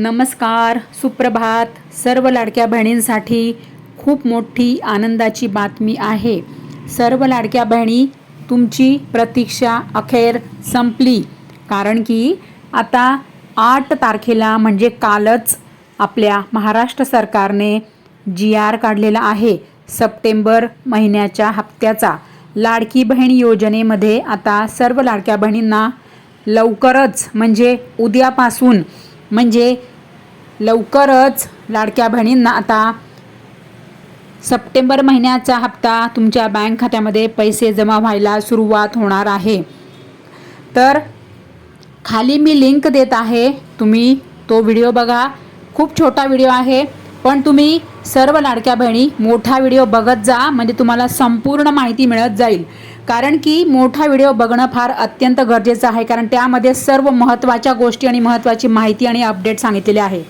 नमस्कार सुप्रभात. सर्व लाडक्या बहिणींसाठी खूप मोठी आनंदाची बातमी आहे. सर्व लाडक्या बहिणी तुमची प्रतीक्षा अखेर संपली. कारण की आता आठ तारखेला म्हणजे कालच आपल्या महाराष्ट्र सरकारने जी आर काढलेला आहे सप्टेंबर महिन्याच्या हप्त्याचा. लाडकी बहीण योजनेमध्ये आता सर्व लाडक्या बहिणींना लवकरच म्हणजे उद्यापासून म्हणजे लवकरच लाडक्या बहिणींना आता सप्टेंबर महिन्याचा हप्ता तुमच्या बँक खात्यामध्ये पैसे जमा व्हायला सुरुवात होणार आहे. तर खाली मी लिंक देत आहे. तुम्ही तो व्हिडिओ बघा. खूप छोटा व्हिडिओ आहे पण तुम्ही सर्व लाडक्या बहिणी मोठा व्हिडिओ बघत जा म्हणजे तुम्हाला संपूर्ण माहिती मिळत जाईल. कारण की मोठा व्हिडिओ बघणं फार अत्यंत गरजेचं आहे कारण त्यामध्ये सर्व महत्त्वाच्या गोष्टी आणि महत्त्वाची माहिती आणि अपडेट सांगितलेले आहे.